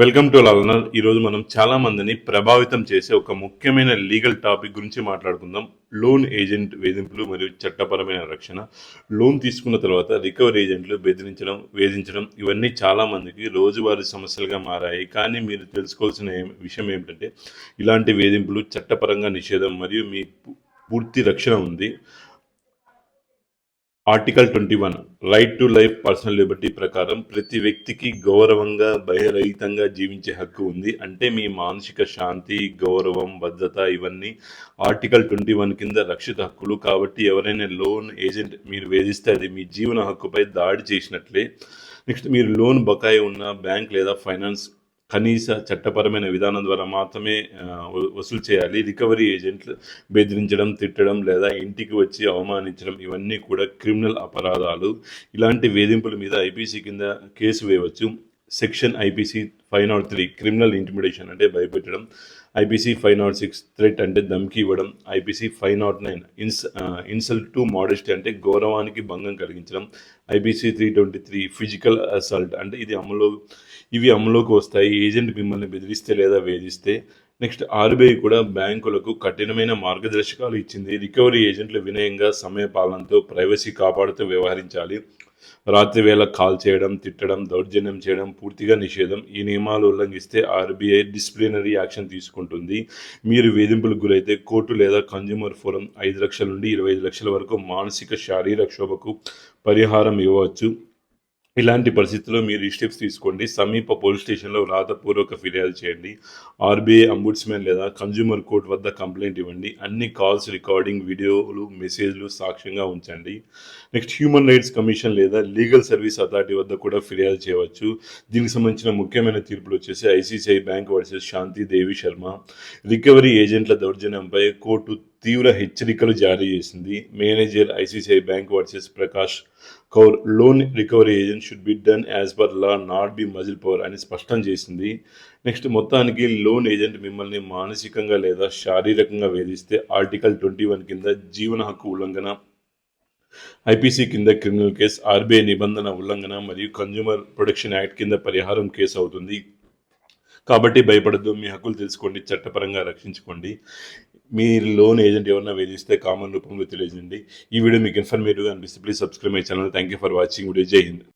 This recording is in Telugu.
వెల్కమ్ టు లర్నర్ ఈరోజు మనం చాలా మందిని ప్రభావితం చేసే ఒక ముఖ్యమైన లీగల్ టాపిక్ గురించి మాట్లాడుకుందాం. లోన్ ఏజెంట్ వేధింపులు మరియు చట్టపరమైన రక్షణ లోన్ తీసుకున్న తర్వాత రికవరీ ఏజెంట్లు బెదిరించడం వేధించడం ఇవన్నీ చాలామందికి రోజువారీ సమస్యలుగా మారాయి. కానీ మీరు తెలుసుకోవాల్సిన విషయం ఏమిటంటే ఇలాంటి వేధింపులు చట్టపరంగా నిషేధం మరియు మీ పూర్తి రక్షణ ఉంది. Article twenty one right to life personal liberty ప్రకారం ప్రతి వ్యక్తికి గౌరవంగా భయరహితంగా జీవించే హక్కు ఉంది. అంటే మీ మానసిక శాంతి గౌరవం భద్రత ఇవన్నీ ఆర్టికల్ ట్వంటీ వన్ కింద రక్షిత హక్కులు. కాబట్టి ఎవరైనా లోన్ ఏజెంట్ మీరు వేధిస్తే అది మీ జీవన హక్కుపై దాడి చేసినట్లే. నెక్స్ట్ మీరు లోన్ బకాయి ఉన్న బ్యాంక్ లేదా ఫైనాన్స్ కనీస చట్టపరమైన విధానం ద్వారా మాత్రమే వసూలు చేయాలి. రికవరీ ఏజెంట్లు బెదిరించడం తిట్టడం లేదా ఇంటికి వచ్చి అవమానించడం ఇవన్నీ కూడా క్రిమినల్ అపరాధాలు. ఇలాంటి వేధింపుల మీద ఐపీసీ కింద కేసు వేయవచ్చు. Section IPC five nought three criminal intimidation అంటే భయపెట్టడం IPC five nought six threat అంటే ధమ్కి ఇవ్వడం IPC five nought nine ins insult to modesty అంటే గౌరవానికి భంగం కలిగించడం IPC three twenty three physical assault అంటే ఇది అమలు ఇవి అమలులోకి వస్తాయి ఏజెంట్ మిమ్మల్ని బెదిరిస్తే లేదా వేధిస్తే. నెక్స్ట్ ఆర్బీఐ కూడా బ్యాంకులకు కఠినమైన మార్గదర్శకాలు ఇచ్చింది. రికవరీ ఏజెంట్లు వినయంగా సమయపాలనతో ప్రైవసీ కాపాడుతూ వ్యవహరించాలి. రాత్రి వేళ కాల్ చేయడం తిట్టడం దౌర్జన్యం చేయడం పూర్తిగా నిషేధం ఈ నియమాలు ఉల్లంఘిస్తే ఆర్బీఐ డిసిప్లినరీ యాక్షన్ తీసుకుంటుంది. మీరు వేధింపులకు గురైతే కోర్టు లేదా కన్జ్యూమర్ ఫోరం ఐదు లక్షల నుండి ఇరవై ఐదు లక్షల వరకు మానసిక శారీరక క్షోభకు పరిహారం ఇవ్వవచ్చు. ఇలాంటి పరిస్థితుల్లో మీరు ఈ స్టెప్స్ తీసుకోండి. సమీప పోలీస్ స్టేషన్లో రాతపూర్వక ఫిర్యాదు చేయండి. ఆర్బీఐ అంబుడ్స్మెన్ లేదా కన్జ్యూమర్ కోర్ట్ వద్ద కంప్లైంట్ ఇవ్వండి. అన్ని కాల్స్ రికార్డింగ్ వీడియోలు మెసేజ్లు సాక్ష్యంగా ఉంచండి. నెక్స్ట్ హ్యూమన్ రైట్స్ కమిషన్ లేదా లీగల్ సర్వీస్ అథారిటీ వద్ద కూడా ఫిర్యాదు చేయవచ్చు. దీనికి సంబంధించిన ముఖ్యమైన తీర్పులు వచ్చేసి ICICI bank versus Shanti Devi Sharma recovery ఏజెంట్ల దౌర్జన్యంపై కోర్టు తీవ్ర హెచ్చరికలు జారీ చేసింది. Manager ICICI bank versus Prakash Kaur loan recovery agent should be done as per law not be muscle power అని స్పష్టం చేసింది. నెక్స్ట్ మొత్తానికి లోన్ ఏజెంట్ మిమ్మల్ని మానసికంగా లేదా శారీరకంగా వేధిస్తే ఆర్టికల్ ట్వంటీ వన్ కింద జీవన హక్కు ఉల్లంఘన ఐపీసీ కింద క్రిమినల్ కేసు ఆర్బీఐ నిబంధన ఉల్లంఘన మరియు కన్జ్యూమర్ ప్రొటెక్షన్ యాక్ట్ కింద పరిహారం కేసు అవుతుంది. కాబట్టి భయపడద్దు మీ హక్కులు తెలుసుకోండి చట్టపరంగా రక్షించుకోండి. మీ లోన్ ఏజెంట్ ఎవరైనా వేధిస్తే కామన్ రూపంలో తెలియజేయండి. ఈ వీడియో మీకు ఇన్ఫర్మేటివ్గా అనిపిస్తే please subscribe my channel. Thank you for watching video జై హింద్.